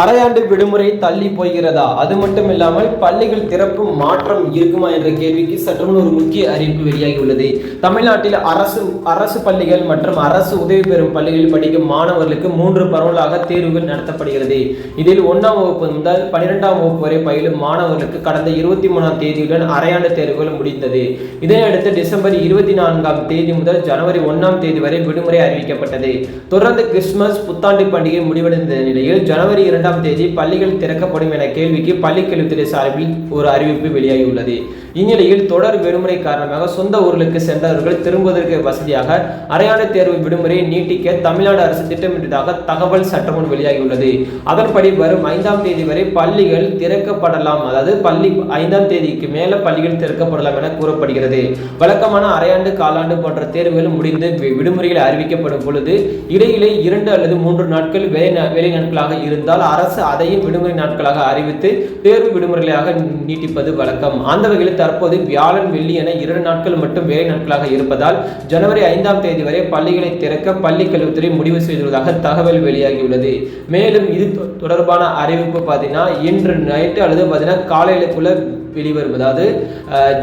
அரையாண்டு விடுமுறை தள்ளி போகிறதா? அது மட்டும் இல்லாமல் பள்ளிகள் திறப்பு மாற்றம் இருக்குமா என்ற கேள்விக்கு சற்று ஒரு முக்கிய அறிவிப்பு வெளியாகியுள்ளது. தமிழ்நாட்டில் அரசு அரசு பள்ளிகள் மற்றும் அரசு உதவி பெறும் பள்ளிகளில் படிக்கும் மாணவர்களுக்கு மூன்று பரவலாக தேர்வுகள் நடத்தப்படுகிறது. இதில் ஒன்றாம் வகுப்பு முதல் பன்னிரெண்டாம் வகுப்பு வரை பயிலும் மாணவர்களுக்கு கடந்த இருபத்தி மூணாம் தேதியுடன் அரையாண்டு தேர்வுகள் முடிந்தது. இதனையடுத்து டிசம்பர் இருபத்தி நான்காம் தேதி முதல் ஜனவரி ஒன்றாம் தேதி வரை விடுமுறை அறிவிக்கப்பட்டது. தொடர்ந்து கிறிஸ்துமஸ் புத்தாண்டு பண்டிகை முடிவடைந்த நிலையில் ஜனவரி இரண்டு இரண்டாம் தேதி பள்ளிகள் திறக்கப்படும் என கேள்விக்கு பள்ளிக்கல்வித்துறை சார்பில் ஒரு அறிவிப்பு வெளியாகியுள்ளது. இந்நிலையில் தொடர் விடுமுறை காரணமாக சொந்த ஊர்களுக்கு சென்றவர்கள் திரும்புவதற்கு வசதியாக அரையாண்டு தேர்வு விடுமுறையை நீட்டிக்க தமிழ்நாடு அரசு திட்டமிட்டதாக தகவல் சட்டமும் வெளியாகியுள்ளது. அதன்படி வரும் ஐந்தாம் தேதி வரை பள்ளிகள் திறக்கப்படலாம். அதாவது பள்ளி ஐந்தாம் தேதிக்கு மேல பள்ளிகள் திறக்கப்படலாம் என கூறப்படுகிறது. வழக்கமான அரையாண்டு காலாண்டு போன்ற தேர்வுகள் முடிந்து விடுமுறைகள் அறிவிக்கப்படும் பொழுது இடையிலே இரண்டு அல்லது மூன்று நாட்கள் வேலை வேலை நாட்களாக இருந்தால் அரசு அதையும் விடுமுறை நாட்களாக அறிவித்து தேர்வு விடுமுறைகளாக நீட்டிப்பது வழக்கம். அந்த வகையில் தற்போது வியாழன் வெள்ளி என இரண்டு நாட்கள் மட்டும் வேலை நாட்களாக இருப்பதால் ஜனவரி ஐந்தாம் தேதி வரை பள்ளிகளை திறக்க பள்ளி கல்வித்துறை முடிவு செய்துள்ளதாக தகவல் வெளியாகியுள்ளது. மேலும் இது தொடர்பான அறிவிப்பு பார்த்தீங்கன்னா இன்று நைட்டு அல்லது பார்த்தீங்கன்னா காலையிலுக்குள்ள வெளிவரும் அதாவது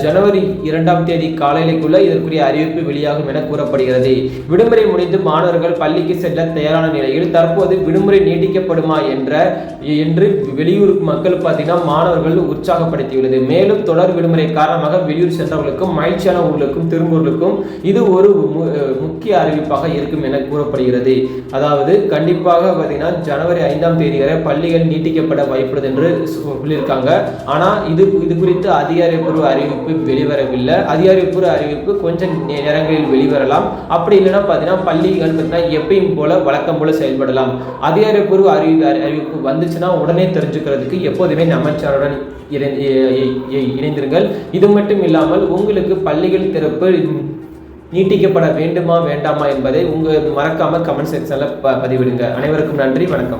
ஜனவரி இரண்டாம் தேதி காலையிலுக்குள்ள இதற்குரிய அறிவிப்பு வெளியாகும் என கூறப்படுகிறது. விடுமுறை முடிந்து மாணவர்கள் பள்ளிக்கு செல்ல தயாரான நிலையில் தற்போது விடுமுறை நீட்டிக்கப்படுமா என்ற என்ற என்று வெளியூர் மக்கள் பார்த்தீங்கன்னா மாணவர்கள் உற்சாகப்படுத்தியுள்ளது. மேலும் தொடர் விடுமுறை காரணமாக வெளியூர் சென்றவர்களுக்கும் மகிழ்ச்சியான ஊர்களுக்கும் திரும்பூர்களுக்கும் இது ஒரு முக்கிய அறிவிப்பாக இருக்கும் என கூறப்படுகிறது. அதாவது கண்டிப்பாக பார்த்தீங்கன்னா ஜனவரி ஐந்தாம் தேதி வரை பள்ளிகள் நீட்டிக்கப்பட வாய்ப்புள்ளது என்று சொல்லியிருக்காங்க. ஆனால் இது இது குறித்து அதிகாரப்பூர்வ அறிவிப்பு வெளிவரவில்லை. அதிகாரப்பூர்வ அறிவிப்பு கொஞ்சம் நேரங்களில் வெளிவரலாம். அப்படி இல்லைன்னா பார்த்தீங்கன்னா பள்ளிகள் பார்த்தீங்கன்னா எப்பயும் போல வழக்கம் போல செயல்படலாம். அதிகாரப்பூர்வ அறிவி அறி- அறிவிப்பு வந்துச்சுன்னா உடனே தெரிஞ்சுக்கிறதுக்கு எப்போதுமே நம்ம சேனலுடன் இணைந்திருங்கள். இது மட்டும் இல்லாமல் உங்களுக்கு பள்ளிகள் திறப்பு நீட்டிக்கப்பட வேண்டுமா வேண்டாமா என்பதை உங்கள் மறக்காமல் கமெண்ட் செக்ஷன்ல பதிவிடுங்க. அனைவருக்கும் நன்றி வணக்கம்.